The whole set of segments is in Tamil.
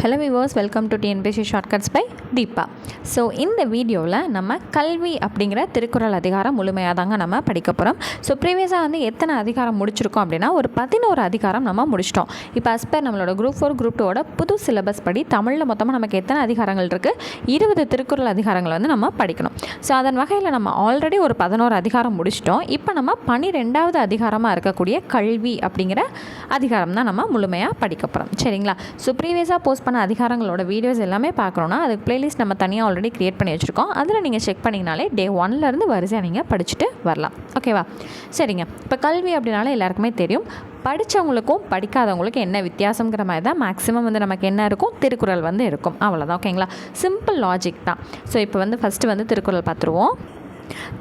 Hello viewers welcome to TNPSC shortcuts by Deepa so இந்த வீடியோவில் நம்ம கல்வி அப்படிங்கிற திருக்குறள் அதிகாரம் முழுமையாக தாங்க நம்ம படிக்க போகிறோம் ஸோ ப்ரீவியஸாக வந்து எத்தனை அதிகாரம் முடிச்சிருக்கோம் அப்படின்னா ஒரு பதினோரு அதிகாரம் நம்ம முடிச்சிட்டோம். இப்போ அஸ்பர் நம்மளோட குரூப் ஃபோர் குரூப் டூவோட புது சிலபஸ் படி தமிழில் மொத்தமாக நமக்கு எத்தனை அதிகாரங்கள் இருக்குது இருபது திருக்குறள் அதிகாரங்கள் வந்து நம்ம படிக்கணும். ஸோ அதன் வகையில் நம்ம ஆல்ரெடி ஒரு பதினோரு அதிகாரம் முடிச்சிட்டோம். இப்போ நம்ம பன்னிரெண்டாவது அதிகாரமாக இருக்கக்கூடிய கல்வி அப்படிங்கிற அதிகாரம் தான் நம்ம முழுமையாக படிக்க போகிறோம் சரிங்களா? ஸோ ப்ரீவியஸாக போஸ்ட் பண்ண அதிகாரங்களோட வீடியோஸ் எல்லாமே பார்க்கணுன்னா அதுக்கு பிளேலிஸ்ட் நம்ம தனியாக ஆல்ரெடி க்ரியேட் பண்ணி வச்சுருக்கோம். அதில் நீங்கள் செக் பண்ணிங்கனாலே டே ஒன்லேருந்து வரிசையாக நீங்கள் படிச்சுட்டு வரலாம். ஓகேவா சரிங்க. இப்போ கல்வி அப்படின்னாலே எல்லாருக்குமே தெரியும். படித்தவங்களுக்கும் படிக்காதவங்களுக்கும் என்ன வித்தியாசங்கிற மாதிரி தான் மேக்ஸிமம் வந்து நமக்கு என்ன இருக்கும்? திருக்குறள் வந்து இருக்கும். அவ்வளோதான் ஓகேங்களா சிம்பிள் லாஜிக் தான். ஸோ இப்போ வந்து ஃபஸ்ட்டு வந்து திருக்குறள் பார்த்துருவோம்.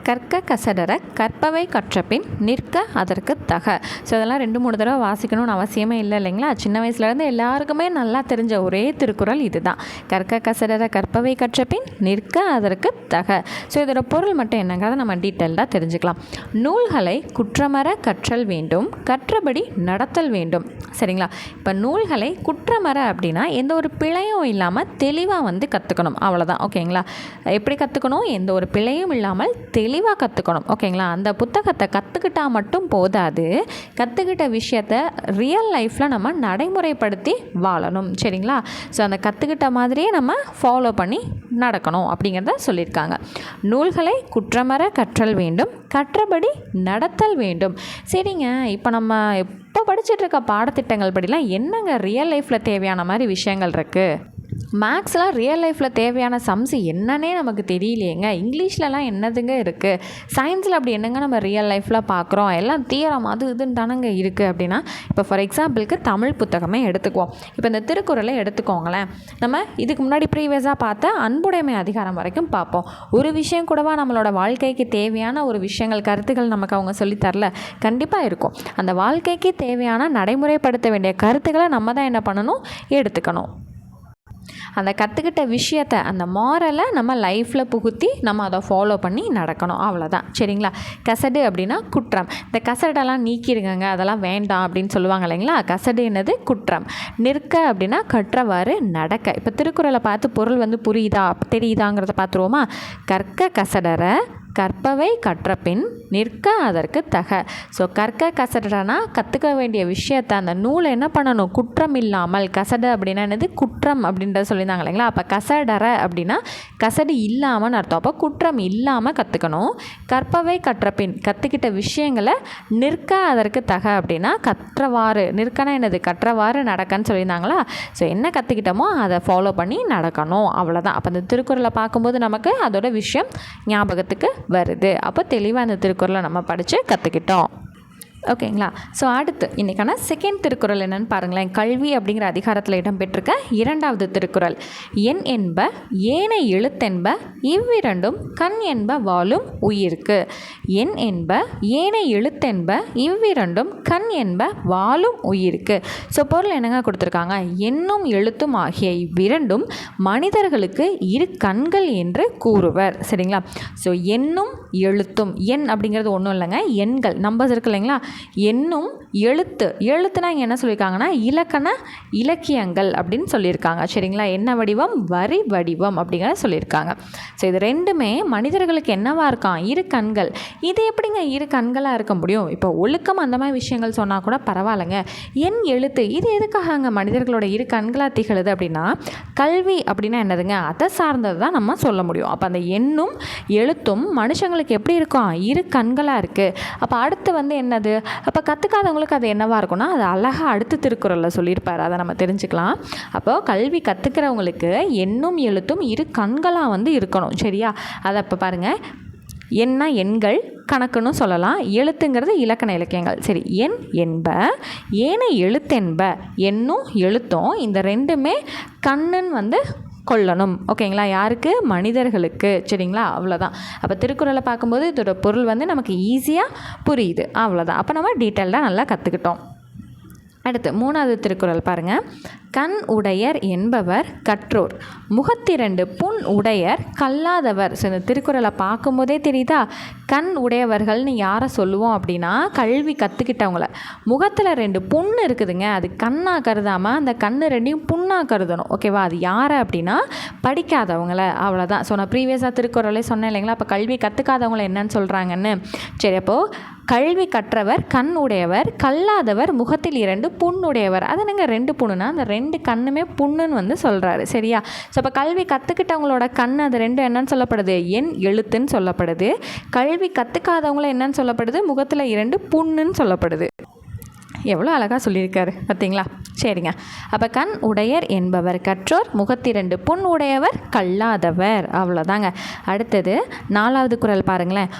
கற்க கசடர கற்பவை கற்றபின் நிற்க அதற்கு தக. ஸோ இதெல்லாம் ரெண்டு மூணு தடவை வாசிக்கணும்னு அவசியமே இல்லை இல்லைங்களா? சின்ன வயசுலேருந்து எல்லாருக்குமே நல்லா தெரிஞ்ச ஒரே திருக்குறள் இதுதான். கற்க கசடர கற்பவை கற்றபின் நிற்க அதற்கு தக. ஸோ இதோட பொருள் மட்டும் என்னங்கிறத நம்ம டீட்டெயில்டாக தெரிஞ்சுக்கலாம். நூல்களை குற்றமற கற்றல் வேண்டும் கற்றபடி நடத்தல் வேண்டும். சரிங்களா? இப்போ நூல்களை குற்றமற அப்படின்னா எந்த ஒரு பிழையும் இல்லாமல் தெளிவாக வந்து கற்றுக்கணும் அவ்வளோதான் ஓகேங்களா? எப்படி கற்றுக்கணும் எந்த ஒரு பிழையும் இல்லாமல் தெளிவாக கற்றுக்கணும் ஓகேங்களா? அந்த புத்தகத்தை கற்றுக்கிட்டா மட்டும் போதாது. கற்றுக்கிட்ட விஷயத்த ரியல் லைஃப்பில் நம்ம நடைமுறைப்படுத்தி வாழணும். சரிங்களா? ஸோ அந்த கற்றுக்கிட்ட மாதிரியே நம்ம ஃபாலோ பண்ணி நடக்கணும் அப்படிங்கிறத சொல்லியிருக்காங்க. நூல்களை குற்றமற கற்றல் வேண்டும். கற்றபடி நடத்தல் வேண்டும். சரிங்க. இப்போ நம்ம இப்போ படிச்சுட்டு இருக்க பாடத்திட்டங்கள் படிலாம் என்னங்க ரியல் லைஃப்பில் தேவையான மாதிரி விஷயங்கள் இருக்குது மேக்ஸ்லாம் ரியல் லைஃப்பில் தேவையான சம்ஸ் என்னன்னே நமக்கு தெரியலையேங்க. இங்கிலீஷ்லலாம் என்னதுங்க இருக்குது சயின்ஸில் அப்படி என்னங்க நம்ம ரியல் லைஃப்பில் பார்க்குறோம் எல்லாம் தீரம் அது இதுன்னு தானங்க இருக்குது அப்படின்னா இப்போ ஃபார் எக்ஸாம்பிளுக்கு தமிழ் புத்தகமே எடுத்துக்குவோம். இப்போ இந்த திருக்குறளை எடுத்துக்கோங்களேன். நம்ம இதுக்கு முன்னாடி ப்ரீவியஸாக பார்த்த அன்புடைமை அதிகாரம் வரைக்கும் பார்ப்போம். ஒரு விஷயம் கூடவா நம்மளோட வாழ்க்கைக்கு தேவையான ஒரு விஷயங்கள் கருத்துக்கள் நமக்கு அவங்க சொல்லித்தரல கண்டிப்பாக இருக்கும். அந்த வாழ்க்கைக்கு தேவையான நடைமுறைப்படுத்த வேண்டிய கருத்துக்களை நம்ம தான் என்ன பண்ணணும்? எடுத்துக்கணும். அந்த கற்றுக்கிட்ட விஷயத்தை அந்த மாரலை நம்ம லைஃப்பில் புகுத்தி நம்ம அதை ஃபாலோ பண்ணி நடக்கணும். அவ்வளோதான் சரிங்களா? கசடு அப்படின்னா குற்றம். இந்த கசடெல்லாம் நீக்கிடுங்க அதெல்லாம் வேண்டாம் அப்படின்னு சொல்லுவாங்க இல்லைங்களா? கசடு என்னது? குற்றம். நிற்க அப்படின்னா கற்றவாறு நடக்க. இப்போ திருக்குறளை பார்த்து பொருள் வந்து புரியுதா? தெரியுதாங்கிறத பார்த்துருவோமா? கற்க கசடரை கற்பவை கற்றபின் நிற்க அதற்கு தக. ஸோ கற்க கசடனா கற்றுக்க வேண்டிய விஷயத்த அந்த நூலை என்ன பண்ணணும்? குற்றம் இல்லாமல். கசடு அப்படின்னா என்னது? குற்றம் அப்படின்றத சொல்லியிருந்தாங்க இல்லைங்களா? அப்போ கசடற அப்படின்னா கசடு இல்லாமல் அர்த்தம். அப்போ குற்றம் இல்லாமல் கற்றுக்கணும் கற்பவை கற்றபின் கற்றுக்கிட்ட விஷயங்களை நிற்க அதற்கு தக அப்படின்னா கற்றவாறு. நிற்கனா என்னது? கற்றவாறு நடக்கன்னு சொல்லியிருந்தாங்களா? ஸோ என்ன கற்றுக்கிட்டோமோ அதை ஃபாலோ பண்ணி நடக்கணும். அவ்வளோதான் அப்போ அந்த திருக்குறளை பார்க்கும்போது நமக்கு அதோட விஷயம் ஞாபகத்துக்கு வருது. அப்போ தெளிவாக அந்த திருக்குறளை நம்ம படித்து கற்றுக்கிட்டோம் ஓகேங்களா? ஸோ அடுத்து இன்றைக்கான செகண்ட் திருக்குறள் என்னென்னு பாருங்களேன். கல்வி அப்படிங்கிற அதிகாரத்தில் இடம்பெற்றிருக்க இரண்டாவது திருக்குறள். என் என்ப ஏனை எழுத்தென்ப இவ்விரண்டும் கண் என்ப வாழும் உயிர்க்கு. என் என்ப ஏனை எழுத்தென்ப இவ்விரண்டும் கண் என்ப வாழும் உயிருக்கு. ஸோ பொருள் என்னங்க கொடுத்துருக்காங்க? என்னும் எழுத்தும் ஆகிய இவ்விரண்டும் மனிதர்களுக்கு இரு கண்கள் என்று கூறுவர். சரிங்களா? ஸோ என்னும் எழுத்தும் எண் அப்படிங்கிறது ஒன்றும் இல்லைங்க. எண்கள் நம்பர்ஸ் இருக்கு இல்லைங்களா? என்னும் எழுத்து எழுத்துனா இங்கே என்ன சொல்லியிருக்காங்கன்னா இலக்கண இலக்கியங்கள் அப்படின்னு சொல்லியிருக்காங்க. சரிங்களா? என்ன வடிவம்? வரி வடிவம் அப்படிங்கிறத சொல்லியிருக்காங்க. ஸோ இது ரெண்டுமே மனிதர்களுக்கு என்னவா இருக்கான் இரு கண்கள். இது எப்படிங்க இரு கண்களாக இருக்க முடியும்? இப்போ ஒழுக்கம் அந்த மாதிரி விஷயங்கள் சொன்னால் கூட பரவாயில்லைங்க. என் எழுத்து இது எதுக்காக அங்கே மனிதர்களோட இரு கண்களாக திகழுது அப்படின்னா கல்வி அப்படின்னா என்னதுங்க? அதை சார்ந்தது தான் நம்ம சொல்ல முடியும். அப்போ அந்த எண்ணும் எழுத்தும் மனுஷங்களுக்கு எப்படி இருக்கும்? இரு கண்களாக இருக்குது அப்போ அடுத்து வந்து என்னது? அப்போ கற்றுக்காதவங்களுக்கு அது என்னவாக இருக்கும்னா அது அழகாக அடுத்த திருக்குறளில் சொல்லியிருப்பார். அதை நம்ம தெரிஞ்சுக்கலாம். அப்போது கல்வி கற்றுக்கிறவங்களுக்கு எண்ணும் எழுத்தும் இரு கண்களாக வந்து இருக்கணும். சரியா? அதை அப்போ பாருங்கள் என்ன எண்கள் கணக்குன்னு சொல்லலாம். எழுத்துங்கிறது இலக்கண இலக்கியங்கள். சரி எண் என்ப ஏனை எழுத்தென்ப எண்ணும் எழுத்தும் இந்த ரெண்டுமே கண்ணுன்னு வந்து கொள்ளணும். ஓகேங்களா? யாருக்கு? மனிதர்களுக்கு. சரிங்களா? அவ்வளோதான் அப்போ திருக்குறளை பார்க்கும்போது இதோட பொருள் வந்து நமக்கு ஈஸியாக புரியுது. அவ்வளோதான் அப்போ நம்ம டீட்டெயில்டாக நல்லா கற்றுக்கிட்டோம் அடுத்து மூணாவது திருக்குறள் பாருங்கள் கண் உடையர் என்பவர் கற்றோர். முகத்திரண்டு புண் உடையர் கல்லாதவர். ஸோ இந்த திருக்குறளை பார்க்கும்போதே தெரியுதா? கண் உடையவர்கள்னு யாரை சொல்லுவோம் அப்படின்னா கல்வி கற்றுக்கிட்டவங்கள முகத்தில் ரெண்டு புண்ணு இருக்குதுங்க. அது கண்ணாக கருதாமல் அந்த கண்ணு ரெண்டையும் புண்ணாக கருதணும். ஓகேவா அது யாரை அப்படின்னா படிக்காதவங்கள. அவ்வளோதான் ஸோ நான் ப்ரீவியஸாக திருக்குறளே சொன்னேன் இல்லைங்களா? அப்போ கல்வி கற்றுக்காதவங்கள என்னன்னு சொல்கிறாங்கன்னு சரி அப்போது கல்வி கற்றவர் கண் உடையவர் கல்லாதவர் முகத்தில் இரண்டு புண்ணுடையவர் அது என்னங்க ரெண்டு புண்ணுனா? அந்த ரெண்டு கண்ணுமே புண்ணுன்னு வந்து சொல்கிறாரு சரியா? ஸோ அப்போ கல்வி கற்றுக்கிட்டவங்களோட கண் அது ரெண்டும் என்னன்னு சொல்லப்படுது? என் எழுத்துன்னு சொல்லப்படுது. கல் கல்வி கற்றுக்காதவங்கள என்னன்னு சொல்லப்படுது? முகத்தில் இரண்டு புண்ணுன்னு சொல்லப்படுது. எவ்வளோ அழகாக சொல்லியிருக்காரு பார்த்தீங்களா சரிங்க. அப்போ கண் உடையர் என்பவர் கற்றோர் முகத்திரண்டு புண் உடையவர் கல்லாதவர். அவ்வளோதாங்க அடுத்தது நாலாவது குரல் பாருங்களேன்.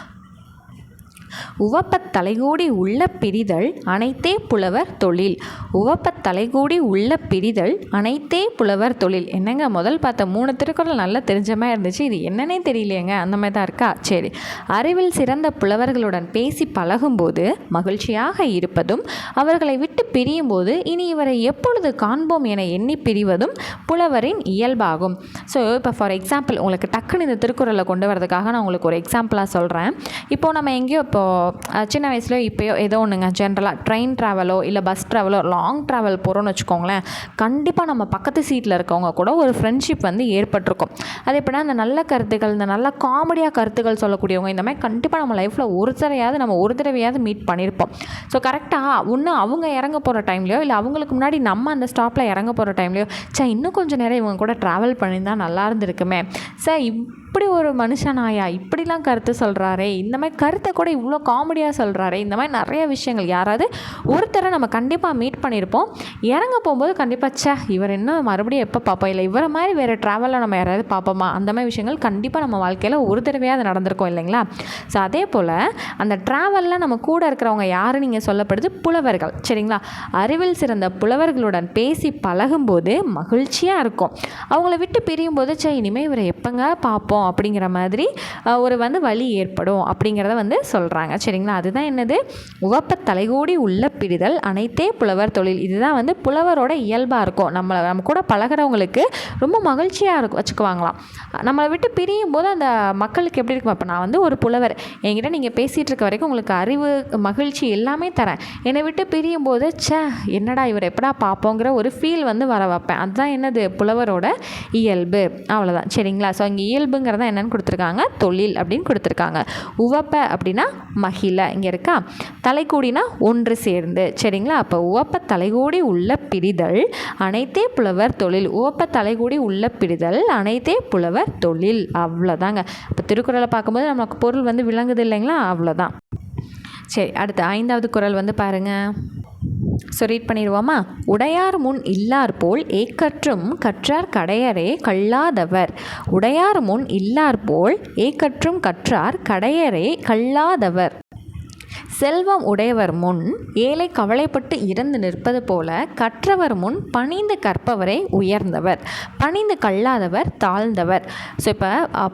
உவப்பத் தலைகூடி உள்ள பிரிதல் அனைத்தே புலவர் தொழில். உவப்பத் தலைகூடி உள்ள பிரிதல் அனைத்தே புலவர் தொழில். என்னங்க முதல் பார்த்த மூணு திருக்குறள் நல்லா தெரிஞ்ச மாதிரி இருந்துச்சு. இது என்னன்னே தெரியலையேங்க அந்த மாதிரி தான் இருக்கா? சரி. அறிவில் சிறந்த புலவர்களுடன் பேசி பழகும்போது மகிழ்ச்சியாக இருப்பதும் அவர்களை விட்டு பிரியும் போது இனி இவரை எப்பொழுது காண்போம் என எண்ணி பிரிவதும் புலவரின் இயல்பாகும். ஸோ இப்போ ஃபார் எக்ஸாம்பிள் உங்களுக்கு டக்குன்னு இந்த திருக்குறளை கொண்டு வரதுக்காக நான் உங்களுக்கு ஒரு எக்ஸாம்பிளாக சொல்கிறேன் இப்போது நம்ம எங்கேயோ இப்போ சின்ன வயசுல இப்போயோ ஏதோ ஒன்றுங்க ஜென்ரலாக ட்ரெயின் ட்ராவலோ இல்லை பஸ் ட்ராவலோ லாங் ட்ராவல் போகிறோன்னு வச்சுக்கோங்களேன் கண்டிப்பாக நம்ம பக்கத்து சீட்டில் இருக்கவங்க கூட ஒரு ஃப்ரெண்ட்ஷிப் வந்து ஏற்பட்டிருக்கும். அது எப்படின்னா இந்த நல்ல கருத்துக்கள் இந்த நல்ல காமெடியாக கருத்துக்கள் சொல்லக்கூடியவங்க இந்த மாதிரி கண்டிப்பாக நம்ம லைஃப்பில் ஒரு தடவையாவது நம்ம ஒரு தடவையாவது மீட் பண்ணியிருப்போம் ஸோ கரெக்டாக ஒன்று அவங்க இறங்க போகிற டைம்லையோ இல்லை அவங்களுக்கு முன்னாடி நம்ம அந்த ஸ்டாப்பில் இறங்க போகிற டைம்லையோ சே இன்னும் கொஞ்சம் நேரம் இவங்க கூட ட்ராவல் பண்ணியிருந்தால் நல்லா இருந்திருக்குமே. சார் இப்படி ஒரு மனுஷனாயா? இப்படிலாம் கருத்து சொல்கிறாரே இந்த மாதிரி கருத்தை கூட இவ்வளோ காமெடியாக சொல்கிறாரே இந்த மாதிரி நிறைய விஷயங்கள். யாராவது ஒருத்தரை நம்ம கண்டிப்பாக மீட் பண்ணியிருப்போம் இறங்க போகும்போது கண்டிப்பாக ச்சே இவர் இன்னும் மறுபடியும் எப்போ பார்ப்போம் இல்லை இவரை மாதிரி வேறு ட்ராவலில் நம்ம யாராவது பார்ப்போமா அந்த மாதிரி விஷயங்கள் கண்டிப்பாக நம்ம வாழ்க்கையில் ஒரு தடவையாக அது நடந்திருக்கும் இல்லைங்களா? ஸோ அதே போல் அந்த ட்ராவலில் நம்ம கூட இருக்கிறவங்க யார் நீங்கள் சொல்லப்படுது புலவர்கள் சரிங்களா? அறிவில் சிறந்த புலவர்களுடன் பேசி பழகும்போது மகிழ்ச்சியாக இருக்கும். அவங்கள விட்டு பிரியும் போது சே இனிமேல் இவரை எப்போங்க பார்ப்போம் அப்படிங்கிற மாதிரி ஒரு வந்து வழி ஏற்படும் அப்படிங்கிறத வந்து சொல்கிறாங்க சரிங்களா? அதுதான் என்னது? உவப்ப தலைகூடி உள்ள பிடிதல் அனைத்தே புலவர் தொழில். இதுதான் வந்து புலவரோட இயல்பாக இருக்கும். நம்மளை நம்ம கூட பழகுறவங்களுக்கு ரொம்ப மகிழ்ச்சியாக இருக்கும் வச்சுக்குவாங்களாம். நம்மளை விட்டு பிரியும் போது அந்த மக்களுக்கு எப்படி இருக்கும்? அப்போ நான் வந்து ஒரு புலவர். என்கிட்ட நீங்கள் பேசிகிட்டு இருக்க வரைக்கும் உங்களுக்கு அறிவு மகிழ்ச்சி எல்லாமே தரேன். என்னை விட்டு பிரியும் போது ச்சே என்னடா இவர் எப்படா பார்ப்போங்கிற ஒரு ஃபீல் வந்து வர வைப்பேன். அதுதான் என்னது? புலவரோட இயல்பு. அவ்வளோதான் சரிங்களா? ஸோ இங்கே இயல்புங்கிறதான் என்னென்னு கொடுத்துருக்காங்க? தொழில் அப்படின்னு கொடுத்துருக்காங்க. உவப்ப அப்படின்னா மகிழ. இங்கே இருக்கா? தலைக்கூடினா ஒன்று சேர்ந்து. சரிங்களா? அப்போ உவப்ப தலைகூடி உள்ள பிரிதல் அனைத்தே புலவர் தொழில். உவப்ப தலைகூடி உள்ள பிரிதல் அனைத்தே புலவர் தொழில். அவ்வளோதாங்க. இப்போ திருக்குறளை பார்க்கும்போது நமக்கு பொருள் வந்து விளங்குது இல்லைங்களா? அவ்வளோதான். சரி அடுத்து ஐந்தாவது குறள் வந்து பாருங்கள் ஸோ ரீட் பண்ணிடுவோமா உடையார் முன் இல்லார் போல் ஏக்கற்றும் கற்றார் கடையரே கல்லாதவர். உடையார் முன் இல்லார் போல் ஏக்கற்றும் கற்றார் கடையரே கல்லாதவர். செல்வம் உடையவர் முன் ஏழை கவலைப்பட்டு இறந்து நிற்பது போல கற்றவர் முன் பணிந்து கற்பவரை உயர்ந்தவர். பணிந்து கல்லாதவர் தாழ்ந்தவர். ஸோ இப்போ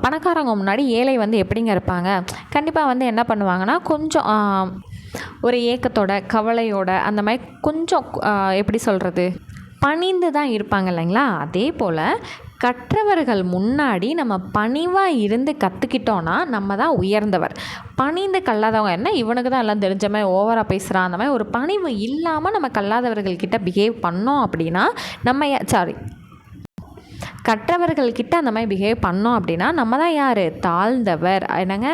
பணக்காரங்க முன்னாடி ஏழை வந்து எப்படிங்க இருப்பாங்க? கண்டிப்பாக வந்து என்ன பண்ணுவாங்கன்னா கொஞ்சம் ஒரு ஏக்கத்தோட கவலையோட அந்த மாதிரி கொஞ்சம் எப்படி சொல்கிறது பணிந்து தான் இருப்பாங்க இல்லைங்களா? அதே போல் கற்றவர்கள் முன்னாடி நம்ம பணிவாக இருந்து கற்றுக்கிட்டோன்னா நம்ம தான் உயர்ந்தவர். பணிந்து கல்லாதவங்க என்ன? இவனுக்கு தான் எல்லாம் தெரிஞ்ச மாதிரி ஓவராக பேசுகிறான் அந்த மாதிரி ஒரு பணிவு இல்லாமல் நம்ம கல்லாதவர்கள்கிட்ட பிஹேவ் பண்ணோம் அப்படின்னா நம்ம சாரி கற்றவர்கள்கிட்ட அந்த மாதிரி பிஹேவ் பண்ணோம் அப்படின்னா நம்ம தான் யார்? தாழ்ந்தவர். என்னங்க?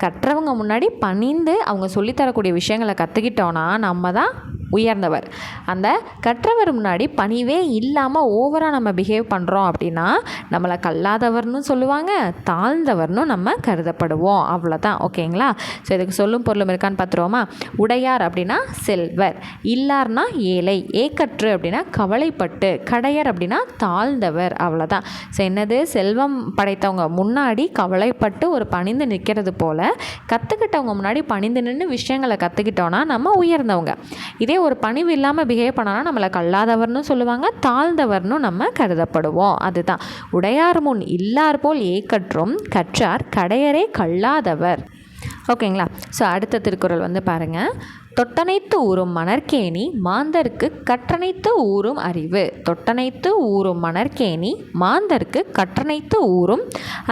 கற்றவங்க முன்னாடி பணிந்து அவங்க சொல்லித்தரக்கூடிய விஷயங்களை கற்றுக்கிட்டோன்னா நம்ம தான் உயர்ந்தவர். அந்த கற்றவர் முன்னாடி பணிவே இல்லாமல் ஓவராக நம்ம பிஹேவ் பண்ணுறோம் அப்படின்னா நம்மளை கல்லாதவர்னு சொல்லுவாங்க தாழ்ந்தவர்னு நம்ம கருதப்படுவோம். அவ்வளோதான் ஓகேங்களா? ஸோ இதுக்கு சொல்லும் பொருளும் இருக்கான்னு பார்த்துருவோமா? உடையார் அப்படின்னா செல்வர் இல்லார்னா ஏழை ஏக்கற்று அப்படின்னா கவலைப்பட்டு கடையர் அப்படின்னா தாழ்ந்தவர். அவ்வளோதான் ஸோ என்னது? செல்வம் படைத்தவங்க முன்னாடி கவலைப்பட்டு ஒரு பணிந்து நிற்கிறது போல் கற்றுக்கிட்டவங்க முன்னாடி பணிந்து நின்று விஷயங்களை கற்றுக்கிட்டோன்னா நம்ம உயர்ந்தவங்க. இதே ஒரு பணிவு இல்லாமல் பிஹேவ் பண்ணோன்னா நம்மளை கல்லாதவர்னு சொல்லுவாங்க தாழ்ந்தவர்னு நம்ம கருதப்படுவோம். அதுதான். உடையார் முன் இல்லார் போல் ஏக்கற்றும் கற்றார் கடையரே கல்லாதவர். ஓகேங்களா? ஸோ அடுத்த திருக்குறள் வந்து பாருங்கள் தொட்டனைத்து ஊறும் மணற்கேணி மாந்தருக்கு கற்றனைத்து ஊறும் அறிவு. தொட்டனைத்து ஊறும் மணற்கேணி மாந்தருக்கு கற்றனைத்து ஊறும்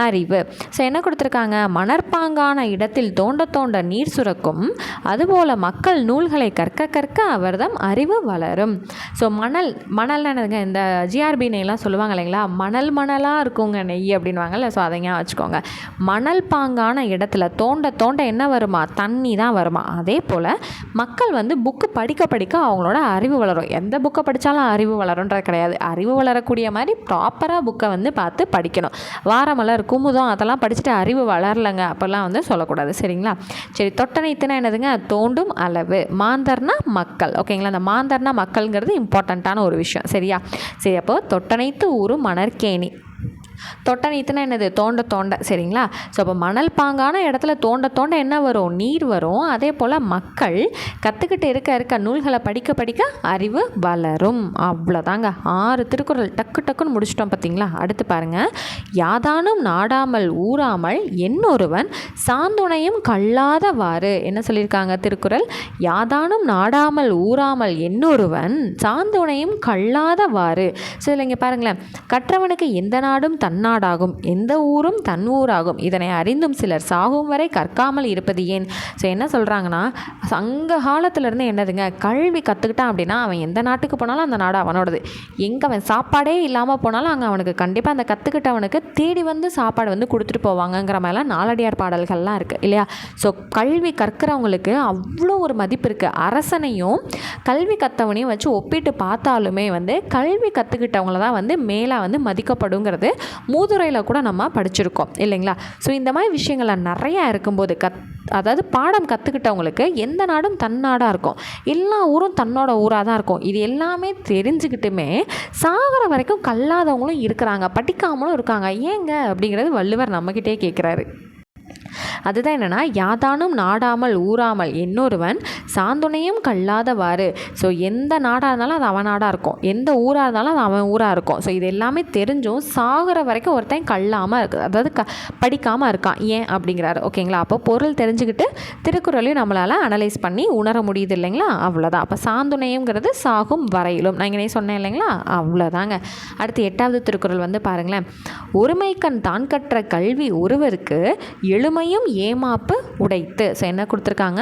அறிவு. ஸோ என்ன கொடுத்துருக்காங்க? மணற்பாங்கான இடத்தில் தோண்ட தோண்ட நீர் சுரக்கும். அதுபோல் மக்கள் நூல்களை கற்க கற்க அவர்தம் அறிவு வளரும். ஸோ மணல் மணல் இந்த ஜிஆர்பி நெய்லாம் சொல்லுவாங்க இல்லைங்களா? மணல் மணலாக இருக்குங்க நெய் அப்படின்வாங்கல்ல ஸோ அதை ஞாபகம் வச்சுக்கோங்க. மணல் பாங்கான இடத்துல தோண்ட தோண்ட என்ன வருமா? தண்ணி தான் வருமா? அதே போல் மக்கள் வந்து புக்கு படிக்க படிக்க அவங்களோட அறிவு வளரும். எந்த புக்கை படித்தாலும் அறிவு வளருன்றது கிடையாது. அறிவு வளரக்கூடிய மாதிரி ப்ராப்பராக புக்கை வந்து பார்த்து படிக்கணும். வாரமலர் குமுதம் அதெல்லாம் படிச்சுட்டு அறிவு வளரலைங்க. அப்போல்லாம் வந்து சொல்லக்கூடாது. சரிங்களா? சரி தொட்டனைத்துனா என்னதுங்க? தோண்டும் அளவு. மாந்தர்னா மக்கள். ஓகேங்களா? அந்த மாந்தர்னா மக்கள்ங்கிறது இம்பார்ட்டண்ட்டான ஒரு விஷயம். சரியா? சரி அப்போது தொட்டனைத்து ஊரும் மணற்கேணி. தொட்ட நீத்துனா என்னது? தோண்ட தோண்ட. சரிங்களா? ஸோ அப்போ மணல் பாங்கான இடத்துல தோண்ட தோண்ட என்ன வரும்? நீர் வரும். அதே போல் மக்கள் கற்றுக்கிட்டு இருக்க இருக்க நூல்களை படிக்க படிக்க அறிவு வளரும். அவ்வளோதாங்க. ஆறு திருக்குறள் டக்கு டக்குன்னு முடிச்சிட்டோம் பார்த்தீங்களா? அடுத்து பாருங்கள் யாதானும் நாடாமல் ஊறாமல் என்னொருவன் சாந்துணையும் கல்லாதவாறு. என்ன சொல்லியிருக்காங்க திருக்குறள்? யாதானும் நாடாமல் ஊறாமல் என்னொருவன் சாந்துணையும் கல்லாதவாறு. ஸோ இதில் இங்கே பாருங்களேன். கற்றவனுக்கு எந்த நாடும் தன்னாடாகும். எந்த ஊரும் தன் ஊராகும். இதனை அறிந்தும் சிலர் சாகும் வரை கற்காமல் இருப்பது ஏன்? ஸோ என்ன சொல்கிறாங்கன்னா சங்க காலத்திலேருந்து என்னதுங்க கல்வி கற்றுக்கிட்டான் அப்படின்னா அவன் எந்த நாட்டுக்கு போனாலும் அந்த நாடு அவனோடது. எங்கே அவன் சாப்பாடே இல்லாமல் போனாலும் அங்கே அவனுக்கு கண்டிப்பாக அந்த கற்றுக்கிட்டவனுக்கு தேடி வந்து சாப்பாடு வந்து கொடுத்துட்டு போவாங்கங்கிற மாதிரிலாம் நாலடியார் பாடல்கள்லாம் இருக்குது இல்லையா? ஸோ கல்வி கற்கிறவங்களுக்கு அவ்வளோ ஒரு மதிப்பு இருக்குது அரசனையும் கல்வி கற்றவனையும் வச்சு ஒப்பிட்டு பார்த்தாலுமே வந்து கல்வி கற்றுக்கிட்டவங்கள தான் வந்து மேலே வந்து மதிக்கப்படுங்கிறது மூதுரையில் கூட நம்ம படிச்சிருக்கோம் இல்லைங்களா? ஸோ இந்த மாதிரி விஷயங்கள்லாம் நிறையா இருக்கும்போது கத் அதாவது பாடம் கற்றுக்கிட்டவங்களுக்கு எந்த நாடும் தன் நாடாக இருக்கும். எல்லா ஊரும் தன்னோட ஊராக தான் இருக்கும். இது எல்லாமே தெரிஞ்சுக்கிட்டுமே சாகிற வரைக்கும் கல்லாதவங்களும் இருக்கிறாங்க படிக்காமலும் இருக்காங்க. ஏங்க? அப்படிங்கிறது வள்ளுவர் நம்மக்கிட்டே கேட்குறாரு அதுதான் என்னென்னா யாதானும் நாடாமல் ஊறாமல் இன்னொருவன் சாந்துணையும் கல்லாதவாறு. ஸோ எந்த நாடாக இருந்தாலும் அது அவன் நாடாக இருக்கும். எந்த ஊராக இருந்தாலும் அது அவன் ஊராக இருக்கும். ஸோ இது எல்லாமே தெரிஞ்சும் சாகிற வரைக்கும் ஒருத்தன் கல்லாமல் இருக்கு. அதாவது க படிக்காமல் இருக்கான். ஏன் அப்படிங்கிறாரு. ஓகேங்களா? அப்போ பொருள் தெரிஞ்சுக்கிட்டு திருக்குறளையும் நம்மளால் அனலைஸ் பண்ணி உணர முடியுது இல்லைங்களா? அவ்வளோதான் அப்போ சாந்துணையுங்கிறது சாகும் வரையிலும். நான் இங்கே சொன்னேன் இல்லைங்களா? அவ்வளோதாங்க அடுத்து எட்டாவது திருக்குறள் வந்து பாருங்களேன். ஒருமைக்கண் தான் கற்ற கல்வி ஒருவருக்கு எழுமையும் ஏமாப்பு உடைத்து. ஸோ என்ன கொடுத்துருக்காங்க?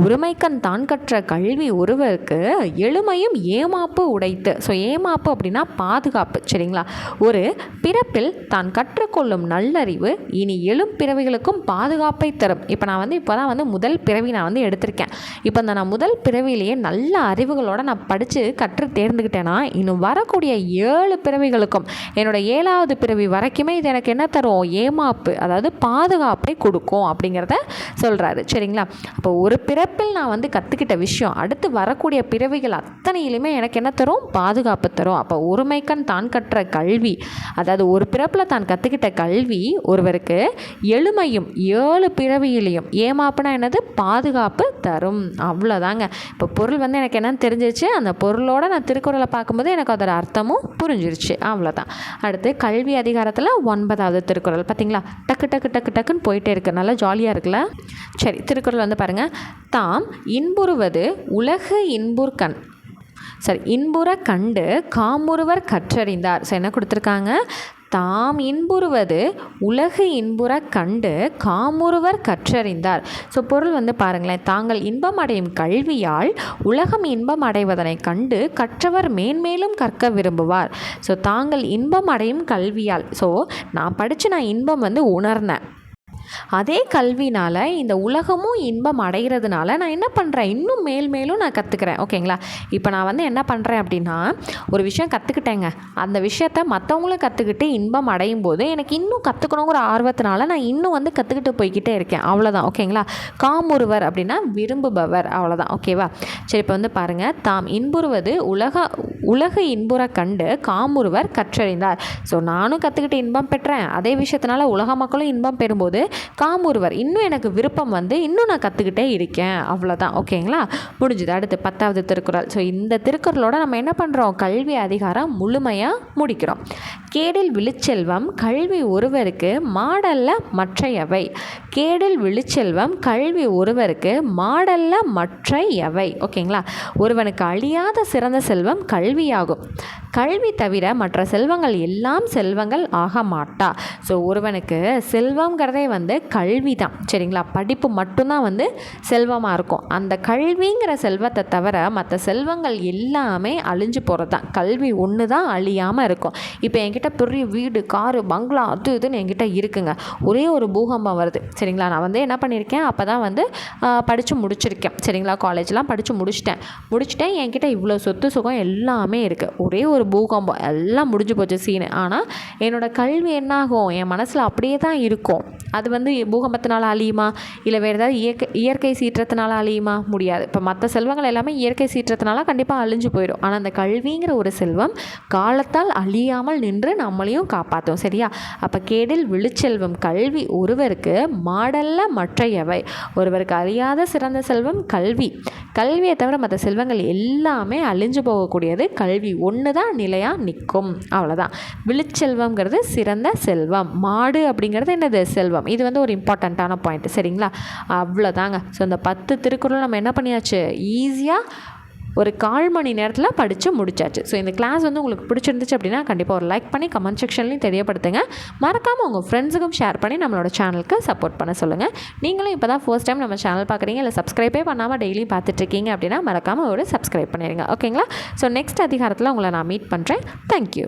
ஒருமைக்கண் தான் கற்ற கல்வி ஒருவருக்கு எளிமையும் ஏமாப்பு உடைத்து. ஸோ ஏமாப்பு அப்படின்னா பாதுகாப்பு சரிங்களா? ஒரு பிறப்பில் தான் கற்றுக்கொள்ளும் நல்லறிவு இனி எழும் பிறவிகளுக்கும் பாதுகாப்பை தரும். இப்போ நான் வந்து இப்போ தான் வந்து முதல் பிறவி நான் வந்து எடுத்திருக்கேன். இப்போ இந்த நான் முதல் பிறவிலேயே நல்ல அறிவுகளோடு நான் படித்து கற்று தேர்ந்துக்கிட்டேன்னா இன்னும் வரக்கூடிய ஏழு பிறவிகளுக்கும். என்னோட ஏழாவது பிறவி வரைக்குமே இது எனக்கு என்ன தரும்? ஏமாப்பு அதாவது பாதுகாப்பை கொடுக்கும். அப்படிங்கிறத சொல்கிறாரு சரிங்களா? அப்போ ஒரு பிறப்பில் நான் வந்து கற்றுக்கிட்ட விஷயம் அடுத்து வரக்கூடிய பிறவிகள் அத்தனையிலுமே எனக்கு என்ன தரும்? பாதுகாப்பு தரும். அப்போ ஒருமைக்கண் தான் கற்ற கல்வி அதாவது ஒரு பிறப்பில் தான் கற்றுக்கிட்ட கல்வி ஒருவருக்கு எளிமையும் ஏழு பிறவியிலையும் ஏமாப்புனா என்னது? பாதுகாப்பு தரும். அவ்வளோதாங்க. இப்போ பொருள் வந்து எனக்கு என்னன்னு தெரிஞ்சிருச்சு. அந்த பொருளோட நான் திருக்குறளை பார்க்கும்போது எனக்கு அதோட அர்த்தமும் புரிஞ்சிருச்சு. அவ்வளோதான். அடுத்து கல்வி அதிகாரத்தில் ஒன்பதாவது திருக்குறள். பார்த்தீங்களா? டக்கு டக்கு டக்கு டக்குன்னு போயிட்டே இருக்கு. நல்லா ஜாலியாக இருக்குல்ல? சரி திருக்குறள் வந்து பாருங்கள் தாம் இன்புறுவது உலகு இன்புர்கண் சரி இன்புற கண்டு காமுறுவர் கற்றறிந்தார். ஸோ என்ன கொடுத்துருக்காங்க? தாம் இன்புறுவது உலகு இன்புற கண்டு காமுறுவர் கற்றறிந்தார். ஸோ பொருள் வந்து பாருங்களேன். தாங்கள் இன்பம் அடையும் கல்வியால் உலகம் இன்பம் அடைவதனை கண்டு கற்றவர் மேன்மேலும் கற்க விரும்புவார். ஸோ தாங்கள் இன்பம் அடையும் கல்வியால். ஸோ நான் படித்து நான் இன்பம் வந்து உணர்ந்தேன். அதே கல்வினால் இந்த உலகமும் இன்பம் அடைகிறதுனால நான் என்ன பண்ணுறேன் இன்னும் மேல் மேலும் நான் கற்றுக்கிறேன் ஓகேங்களா? இப்போ நான் வந்து என்ன பண்ணுறேன் அப்படின்னா ஒரு விஷயம் கற்றுக்கிட்டேங்க அந்த விஷயத்த மற்றவங்களும் கற்றுக்கிட்டு இன்பம் அடையும் போது எனக்கு இன்னும் கற்றுக்கணுங்கிற ஆர்வத்தினால நான் இன்னும் வந்து கற்றுக்கிட்டு போய்கிட்டே இருக்கேன். அவ்வளோதான் ஓகேங்களா? காமுறுவர் அப்படின்னா விரும்புபவர். அவ்வளோதான் ஓகேவா? சரி இப்போ வந்து பாருங்கள் தாம் இன்புறுவது உலக உலக இன்புற கண்டு காமுறுவர் கற்றறிந்தார். ஸோ நானும் கற்றுக்கிட்டு இன்பம் பெற்றேன். அதே விஷயத்தினால உலக மக்களும் இன்பம் பெறும்போது காமூர்வர் இன்னும் எனக்கு விருப்பம் வந்து இன்னும் நான் கற்றுக்கிட்டே இருக்கேன். அவ்வளோதான் ஓகேங்களா? முடிஞ்சுது. அடுத்து பத்தாவது திருக்குறள். ஸோ இந்த திருக்குறளோட நம்ம என்ன பண்ணுறோம் கல்வி அதிகாரம் முழுமையாக முடிக்கிறோம். கேடில் விழுச்செல்வம் கல்வி ஒருவருக்கு மாடல்ல மற்றையவை. கேடில் விழுச்செல்வம் கல்வி ஒருவருக்கு மாடல்ல மற்றையவை. ஓகேங்களா? ஒருவனுக்கு அழியாத சிறந்த செல்வம் கல்வியாகும். கல்வி தவிர மற்ற செல்வங்கள் எல்லாம் செல்வங்கள் ஆக மாட்டா. ஸோ ஒருவனுக்கு செல்வங்கிறதே வந்து கல்வி தான் சரிங்களா? படிப்பு மட்டும்தான் வந்து செல்வமாக இருக்கும். அந்த கல்விங்கிற செல்வத்தை தவிர மற்ற செல்வங்கள் எல்லாமே அழிஞ்சு போகிறது தான் கல்வி ஒன்று தான் அழியாமல் இருக்கும். இப்போ என்கிட்ட பெரிய வீடு காரு பங்களா அது இதுன்னு என்கிட்ட இருக்குங்க. ஒரே ஒரு பூகம்பம் வருது. சரிங்களா? நான் வந்து என்ன பண்ணியிருக்கேன்? அப்போ தான் வந்து படித்து முடிச்சிருக்கேன். சரிங்களா? காலேஜ்லாம் படித்து முடிச்சிட்டேன். முடிச்சிட்டேன். என்கிட்ட இவ்வளோ சொத்து சுகம் எல்லாமே இருக்குது ஒரே ஒரு பூகம்பம். எல்லாம் முடிஞ்சு போச்சு சீனு. ஆனால் என்னோடய கல்வி என்னாகும்? என் மனசில் அப்படியே தான் இருக்கும். அது வந்து பூகம்பத்தினால் அழியுமா? இல்லை வேறு ஏதாவது இயற்கை இயற்கை சீற்றத்தினால அழியுமா? முடியாது. இப்போ மற்ற செல்வங்கள் எல்லாமே இயற்கை சீற்றத்தினால கண்டிப்பாக அழிஞ்சு போயிடும். ஆனால் அந்த கல்விங்கிற ஒரு செல்வம் காலத்தால் அழியாமல் நின்று நம்மளையும் காப்பாற்றும் சரியா? அப்போ கேடில் விழுச்செல்வம் கல்வி ஒருவருக்கு மாடல்ல மற்றையவை. ஒருவருக்கு அறியாத சிறந்த செல்வம் கல்வி. கல்வியை தவிர மற்ற செல்வங்கள் எல்லாமே அழிஞ்சு போகக்கூடியது கல்வி. ஒன்று தான் நிலையாக நிற்கும். அவ்வளோதான் விழுச்செல்வம்ங்கிறது சிறந்த செல்வம். மாடு அப்படிங்கிறது என்னது? செல்வம். செல்வம் இது வந்து ஒரு இம்பார்ட்டண்ட்டான பாயிண்ட் சரிங்களா? அவ்வளோதாங்க ஸோ இந்த பத்து திருக்குறள் நம்ம என்ன பண்ணியாச்சு? ஈஸியாக ஒரு கால் மணி நேரத்தில் படித்து முடிச்சாச்சு. ஸோ இந்த கிளாஸ் வந்து உங்களுக்கு பிடிச்சிருந்துச்சு அப்படின்னா கண்டிப்பாக ஒரு லைக் பண்ணி கமெண்ட் செக்ஷன்லையும் தெரியப்படுத்துங்க. மறக்காமல் உங்கள் ஃப்ரெண்ட்ஸுக்கும் ஷேர் பண்ணி நம்மளோட சேனலுக்கு சப்போர்ட் பண்ண சொல்லுங்கள் நீங்களும் இப்போ தான் ஃபர்ஸ்ட் டைம் நம்ம சேனல் பார்க்குறீங்க இல்லை சப்ஸ்கிரைபே பண்ணாமல் டெய்லியும் பார்த்துட்ருக்கீங்க அப்படின்னா மறக்காமல் ஒரு சப்ஸ்கிரைப் பண்ணிடுங்க ஓகேங்களா ஸோ நெக்ஸ்ட் அதிகாரத்தில் உங்களை நான் மீட் பண்ணுறேன் தேங்க்யூ